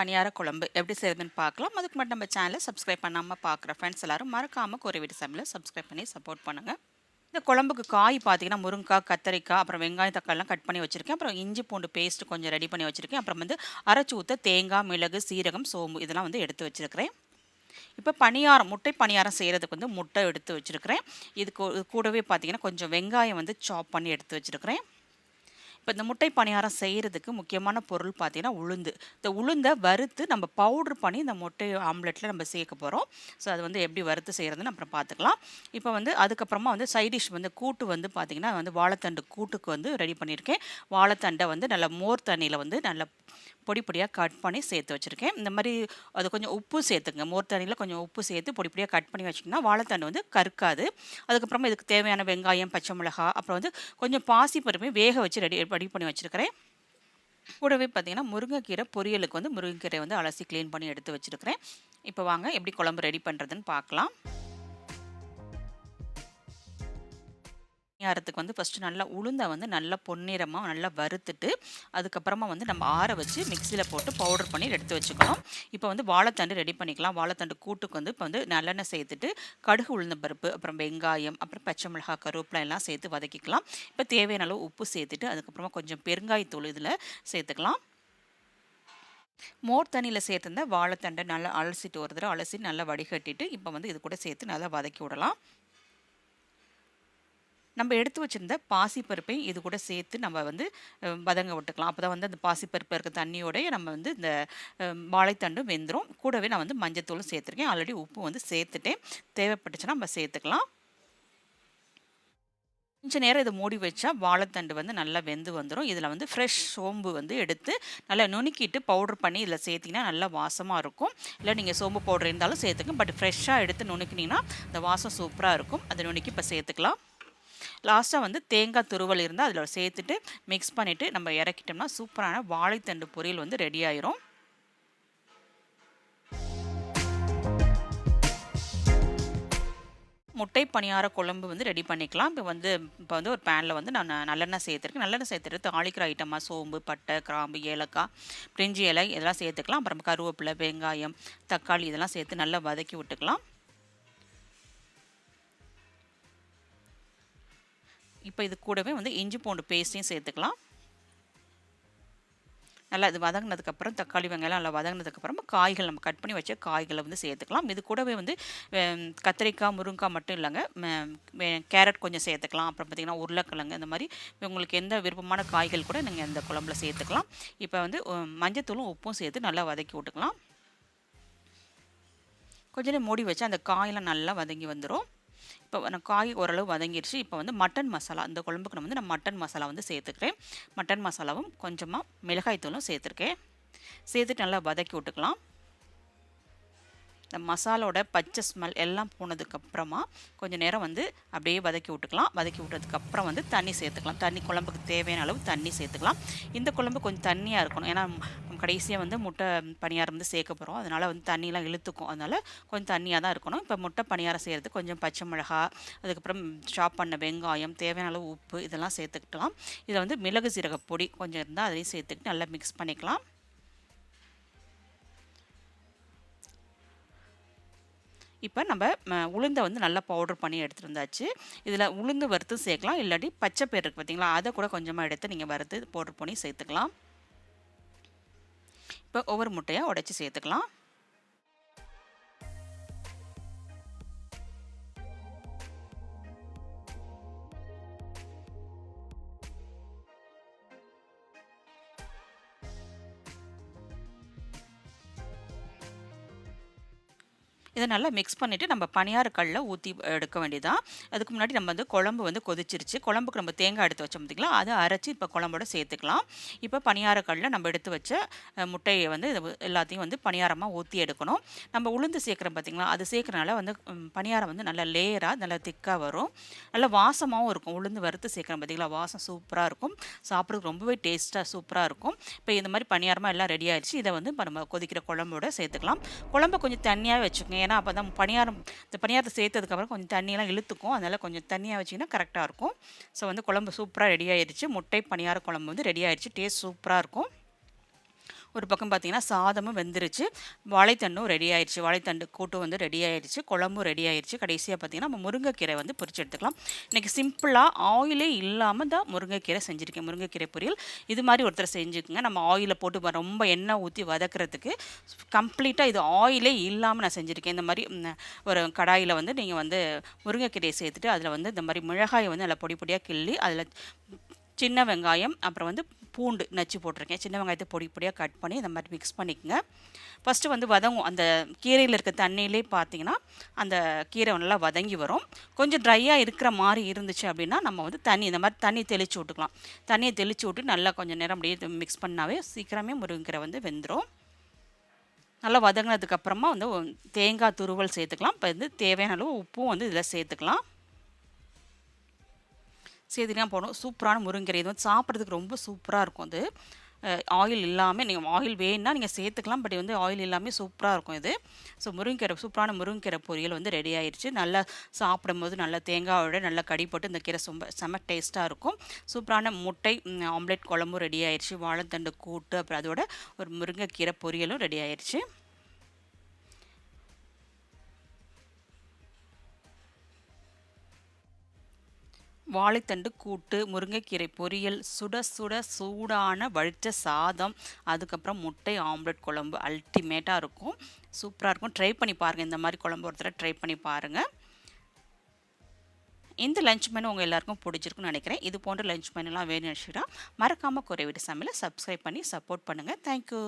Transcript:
பணியார குழம்பு எப்படி செய்யறதுன்னு பார்க்கலாம். அதுக்கு மட்டும் நம்ம சேனலை சப்ஸ்கிரைப் பண்ணாமல் பார்க்குற ஃப்ரெண்ட்ஸ் எல்லாரும் மறக்காமல் குறை வீட்டு சமையலை சப்ஸ்கிரைப் பண்ணி சப்போர்ட் பண்ணுங்கள் இந்த குழம்புக்கு காய் பார்த்தீங்கன்னா முருங்கைக்காய் கத்தரிக்காய் அப்புறம் வெங்காயம் தக்காளிலாம் கட் பண்ணி வச்சுருக்கேன். அப்புறம் இஞ்சி பூண்டு பேஸ்ட் கொஞ்சம் ரெடி பண்ணி வச்சுருக்கேன். அப்புறம் வந்து அரைச்சி ஊற்ற தேங்காய் மிளகு சீரகம் சோம்பு இதெல்லாம் வந்து எடுத்து வச்சுருக்கிறேன். இப்போ பணியாரம் முட்டை பணியாரம் செய்கிறதுக்கு வந்து முட்டை எடுத்து வச்சுருக்கிறேன். இது கூடவே பார்த்தீங்கன்னா கொஞ்சம் வெங்காயம் வந்து சாப் பண்ணி எடுத்து வச்சுருக்கிறேன். இப்போ இந்த முட்டை பணியாரம் செய்கிறதுக்கு முக்கியமான பொருள் பார்த்தீங்கன்னா உளுந்து. இந்த உளுந்தை வறுத்து நம்ம பவுட்ரு பண்ணி இந்த முட்டை ஆம்லெட்டில் நம்ம சேர்க்க போகிறோம் ஸோ அது வந்து எப்படி வறுத்து செய்கிறதுன்னு அப்புறம் பார்த்துக்கலாம் இப்போ வந்து அதுக்கப்புறமா வந்து சைடிஷ் வந்து கூட்டு வந்து பார்த்திங்கன்னா வந்து வாழைத்தண்டு கூட்டுக்கு வந்து ரெடி பண்ணியிருக்கேன். வாழைத்தண்டை வந்து நல்லா மோர் தண்ணியில் வந்து நல்லா பொடி பொடியாக கட் பண்ணி சேர்த்து வச்சுருக்கேன். இந்த மாதிரி அது கொஞ்சம் உப்பு சேர்த்துங்க மோர் தண்ணியில் கொஞ்சம் உப்பு சேர்த்து பொடி பொடியாக கட் பண்ணி வச்சிங்கன்னா வாழைத்தண்டு வந்து கருக்காது. அதுக்கப்புறமா இதுக்கு தேவையான வெங்காயம் பச்சை மிளகா அப்புறம் வந்து கொஞ்சம் பாசி பருப்பையும் வேக வச்சு ரெடி ரெடி பண்ணி வச்சுருக்கிறேன். கூடவே பார்த்தீங்கன்னா முருங்கைக்கீரை பொரியலுக்கு வந்து முருங்கைக்கீரை வந்து அலசி க்ளீன் பண்ணி எடுத்து வச்சுருக்கிறேன். இப்போ வாங்க எப்படி குழம்பு ரெடி பண்ணுறதுன்னு பார்க்கலாம் பணியாரத்துக்கு வந்து ஃபஸ்ட்டு நல்லா உளுந்தை வந்து நல்லா பொன்னிறமாக நல்லா வறுத்துட்டு அதுக்கப்புறமா வந்து நம்ம ஆற வச்சு மிக்சியில் போட்டு பவுடர் பண்ணி எடுத்து வச்சுக்கணும். இப்போ வந்து வாழைத்தண்டு ரெடி பண்ணிக்கலாம். வாழைத்தண்டு கூட்டுக்கு வந்து இப்போ வந்து நல்லெண்ணெய் சேர்த்துட்டு கடுகு உளுந்த பருப்பு அப்புறம் வெங்காயம் அப்புறம் பச்சை மிளகாய் கருவேப்பிலை எல்லாம் சேர்த்து வதக்கிக்கலாம். இப்போ தேவையான அளவு உப்பு சேர்த்துட்டு அதுக்கப்புறமா கொஞ்சம் பெருங்காயத்தூள் இதில் சேர்த்துக்கலாம். மோர் தண்ணியில் சேர்த்துருந்தா வாழைத்தண்டை நல்லா அலசிட்டு ஒரு தடவை அலசி நல்லா வடிகட்டிட்டு இப்போ வந்து இது கூட சேர்த்து நல்லா வதக்கி விடலாம். நம்ம எடுத்து வச்சுருந்த பாசிப்பருப்பை இது கூட சேர்த்து நம்ம வந்து வதங்க விட்டுக்கலாம். அப்போ தான் வந்து அந்த பாசிப்பருப்பு இருக்க தண்ணியோடய நம்ம வந்து இந்த வாழைத்தண்டும் வெந்துடும் கூடவே நான் வந்து மஞ்சத்தூளும் சேர்த்துருக்கேன். ஆல்ரெடி உப்பு வந்து சேர்த்துட்டேன். தேவைப்பட்டுச்சுன்னா நம்ம சேர்த்துக்கலாம். கொஞ்சம் நேரம் இதை மூடி வச்சா வாழைத்தண்டு வந்து நல்லா வெந்து வந்துடும் இதில் வந்து ஃப்ரெஷ் சோம்பு வந்து எடுத்து நல்லா நுணுக்கிட்டு பவுட்ரு பண்ணி இதில் சேர்த்திங்கன்னா நல்லா வாசமாக இருக்கும். இல்லை நீங்கள் சோம்பு பவுடர் இருந்தாலும் சேர்த்துங்க பட் ஃப்ரெஷ்ஷாக எடுத்து நுணுக்கினீங்கன்னா அந்த வாசம் சூப்பராக இருக்கும். அதை நுணுக்கி இப்போ சேர்த்துக்கலாம். லாஸ்ட்டாக வந்து தேங்காய் துருவல் இருந்தால் அதில் சேர்த்துட்டு மிக்ஸ் பண்ணிவிட்டு நம்ம இறக்கிட்டோம்னா சூப்பரான வாழைத்தண்டு பொரியல் வந்து ரெடி ஆயிரும். முட்டை பணியார குழம்பு வந்து ரெடி பண்ணிக்கலாம். இப்போ வந்து இப்போ வந்து ஒரு பேனில் வந்து நான் நல்லெண்ணெய் சேர்த்துருக்கேன். நல்லெண்ணெய் சேர்த்துட்டு தாளிக்கிற ஐட்டமாக சோம்பு பட்டை கிராம்பு ஏலக்காய் பிரிஞ்சி இலை இதெல்லாம் சேர்த்துக்கலாம். அப்புறம் கருவேப்பிலை வெங்காயம் தக்காளி இதெல்லாம் சேர்த்து நல்லா வதக்கி விட்டுக்கலாம். இப்போ இது கூடவே வந்து இஞ்சி பூண்டு பேஸ்ட்டையும் சேர்த்துக்கலாம். நல்லா இது வதங்கினதுக்கப்புறம் தக்காளி வெங்காயம் நல்லா வதங்கினதுக்கப்புறம் காய்கள் நம்ம கட் பண்ணி வச்ச காய்களை வந்து சேர்த்துக்கலாம். இது கூடவே வந்து கத்திரிக்காய் முருங்காய் மட்டும் இல்லைங்க. கேரட் கொஞ்சம் சேர்த்துக்கலாம். அப்புறம் பார்த்திங்கன்னா உருளைக்கிழங்கு இந்த மாதிரி உங்களுக்கு எந்த விருப்பமான காய்கள் கூட நீங்கள் இந்த குழம்புல சேர்த்துக்கலாம். இப்போ வந்து மஞ்சத்தூளும் உப்பும் சேர்த்து நல்லா வதக்கி விட்டுக்கலாம். கொஞ்ச நேரம் மூடி வச்சு அந்த காயெல்லாம் நல்லா வதங்கி வந்துடும் இப்போ நான் காய் ஓரளவு வதங்கிடுச்சு இப்போ வந்து மட்டன் மசாலா இந்த குழம்புக்கு நான் வந்து நான் மட்டன் மசாலா வந்து சேர்த்துக்கிறேன். மட்டன் மசாலாவும் கொஞ்சமாக மிளகாய்த்தூளும் சேர்த்துருக்கேன். சேர்த்துட்டு நல்லா வதக்கி விட்டுக்கலாம். இந்த மசாலோட பச்சை ஸ்மெல் எல்லாம் போனதுக்கப்புறமா கொஞ்சம் நேரம் வந்து அப்படியே வதக்கி விட்டுக்கலாம். வதக்கி விட்டதுக்கப்புறம் வந்து தண்ணி சேர்த்துக்கலாம். தண்ணி குழம்புக்கு தேவையான அளவு தண்ணி சேர்த்துக்கலாம். இந்த குழம்பு கொஞ்சம் தண்ணியாக இருக்கணும். ஏன்னா கடைசியாக வந்து முட்டை பணியாரம் வந்து சேர்க்க போகிறோம் அதனால் வந்து தண்ணியெலாம் இழுத்துக்கும். அதனால் கொஞ்சம் தண்ணியாக தான் இருக்கணும். இப்போ முட்டை பணியாரம் செய்கிறது கொஞ்சம் பச்சை மிளகா அதுக்கப்புறம் சாப் பண்ண வெங்காயம் தேவையான அளவு உப்பு இதெல்லாம் சேர்த்துக்கிட்டலாம். இதில் வந்து மிளகு சீரக பொடி கொஞ்சம் இருந்தால் அதையும் சேர்த்துக்கிட்டு நல்லா மிக்ஸ் பண்ணிக்கலாம். இப்போ நம்ம உளுந்தை வந்து நல்லா பவுடர் பண்ணி எடுத்துகிட்டு வந்தாச்சு இதில் உளுந்து வறுத்து சேர்க்கலாம். இல்லாட்டி பச்சை பேர் இருக்குது பார்த்தீங்களா அதை கூட கொஞ்சமாக எடுத்து நீங்கள் வறுத்து பவுடர் பண்ணி சேர்த்துக்கலாம். இப்போ ஒவ்வொரு முட்டையாக உடச்சி சேர்த்துக்கலாம். இதை நல்லா மிக்ஸ் பண்ணிவிட்டு நம்ம பனியார கல்லில் ஊற்றி எடுக்க வேண்டியதான் அதுக்கு முன்னாடி நம்ம வந்து குழம்பு வந்து கொதிச்சிருச்சு. குழம்புக்கு நம்ம தேங்காய் எடுத்து வச்சோம் பார்த்திங்களா அதை அரைச்சி இப்போ குழம்போட சேர்த்துக்கலாம். இப்போ பனியார கல்லில் நம்ம எடுத்து வச்ச முட்டையை வந்து எல்லாத்தையும் வந்து பணியாரமாக ஊற்றி எடுக்கணும். நம்ம உளுந்து சேர்க்குறோம் பார்த்திங்களா அது சேர்க்குறனால வந்து பணியாரம் வந்து நல்லா லேயராக நல்லா திக்காக வரும். நல்லா வாசமாகவும் இருக்கும். உளுந்து வறுத்து சேர்க்குறோம் பார்த்திங்களா வாசம் சூப்பராக இருக்கும். சாப்பிட்றதுக்கு ரொம்பவே டேஸ்ட்டாக சூப்பராக இருக்கும். இப்போ இந்த மாதிரி பணியாரமாக எல்லாம் ரெடி ஆயிடுச்சு இதை வந்து நம்ம கொதிக்கிற குழம்போட சேர்த்துக்கலாம். குழம்பை கொஞ்சம் தண்ணியாக வச்சுக்கோங்க. ஏன்னா அப்போ தான் பணியாரம் இந்த பணியாரத்தை சேர்த்ததுக்கப்புறம் கொஞ்சம் தண்ணியெல்லாம் இழுத்துக்கும். அதனால் கொஞ்சம் தண்ணியாக வச்சிங்கன்னா கரெக்டாக இருக்கும். ஸோ வந்து குழம்பு சூப்பராக ரெடி ஆயிடுச்சு முட்டை பணியார குழம்பு வந்து ரெடி ஆயிடுச்சு டேஸ்ட் சூப்பராக இருக்கும். ஒரு பக்கம் பார்த்தீங்கன்னா சாதமும் வெந்துருச்சு. வாழைத்தண்டும் ரெடி ஆயிடுச்சு வாழைத்தண்டு கூட்டு வந்து ரெடி ஆயிடுச்சு குழம்பும் ரெடி ஆயிடுச்சு கடைசியாக பார்த்தீங்கன்னா நம்ம முருங்கைக்கீரை வந்து பொரிச்சு எடுத்துக்கலாம். இன்றைக்கி சிம்பிளாக ஆயிலே இல்லாமல் தான் முருங்கைக்கீரை செஞ்சுருக்கேன். முருங்கைக்கீரை பொரியல். இது மாதிரி ஒருத்தர் செஞ்சுக்கோங்க. நம்ம ஆயிலை போட்டு ரொம்ப எண்ணெய் ஊற்றி வதக்குறதுக்கு கம்ப்ளீட்டாக இது ஆயிலே இல்லாமல் நான் செஞ்சுருக்கேன். இந்த மாதிரி ஒரு கடாயில் வந்து நீங்கள் வந்து முருங்கைக்கீரையை சேர்த்துட்டு அதில் வந்து இந்த மாதிரி மிளகாயை வந்து நல்லா பொடி பொடியாக கிள்ளி அதில் சின்ன வெங்காயம் அப்புறம் வந்து பூண்டு நச்சு போட்டிருக்கேன். சின்ன வெங்காயத்தை பொடி பொடியாக கட் பண்ணி இந்த மாதிரி மிக்ஸ் பண்ணிக்கோங்க. ஃபஸ்ட்டு வந்து வதங்கும். அந்த கீரையில் இருக்க தண்ணியிலே பார்த்தீங்கன்னா அந்த கீரை நல்லா வதங்கி வரும். கொஞ்சம் ட்ரையாக இருக்கிற மாதிரி இருந்துச்சு அப்படின்னா நம்ம வந்து தண்ணி இந்த மாதிரி தண்ணி தெளித்து விட்டுக்கலாம் தண்ணியை தெளித்து விட்டு நல்லா கொஞ்சம் நேரம் அப்படியே மிக்ஸ் பண்ணாவே சீக்கிரமே முருங்கீரை வந்து வெந்துடும் நல்லா வதங்கினதுக்கப்புறமா வந்து தேங்காய் துருவல் சேர்த்துக்கலாம். இப்போ வந்து தேவையான அளவு உப்பும் வந்து இதில் சேர்த்துக்கலாம். சேர்த்துலாம் போடணும். சூப்பரான முருங்கீரை. இது வந்து சாப்பிட்றதுக்கு ரொம்ப சூப்பராக இருக்கும் அது. ஆயில் இல்லாமல் நீங்கள் ஆயில் வேணுன்னா நீங்கள் சேர்த்துக்கலாம். பட் வந்து ஆயில் இல்லாமல் சூப்பராக இருக்கும் இது. ஸோ முருங்கீரை சூப்பரான முருங்கீரை பொரியல் வந்து ரெடி ஆயிடுச்சு நல்லா சாப்பிடும் போது நல்லா தேங்காயோட நல்லா கடி போட்டு இந்த கீரை ரொம்ப செம டேஸ்ட்டாக இருக்கும். சூப்பரான முட்டை ஆம்லேட் குழம்பும் ரெடி ஆயிடுச்சு வாழைத்தண்டு கூட்டு அப்புறம் அதோட ஒரு முருங்கைக்கீரை பொரியலும் ரெடி ஆயிடுச்சு வாழைத்தண்டு கூட்டு முருங்கைக்கீரை பொரியல் சுட சுட சூடான வழிச்ச சாதம் அதுக்கப்புறம் முட்டை ஆம்லெட் குழம்பு அல்டிமேட்டாக இருக்கும். சூப்பராக இருக்கும். ட்ரை பண்ணி பாருங்கள் இந்த மாதிரி குழம்பு ஒருத்தர ட்ரை பண்ணி பாருங்கள் இந்த லஞ்ச் மெனு உங்கள் எல்லாருக்கும் பிடிச்சிருக்குன்னு நினைக்கிறேன். இது போன்ற லஞ்ச் மெனுலாம் வேணும்னு நினச்சிட்டா மறக்காமல் குறைவிட்டு சமையலை சப்ஸ்கிரைப் பண்ணி சப்போர்ட் பண்ணுங்கள் தேங்க்யூ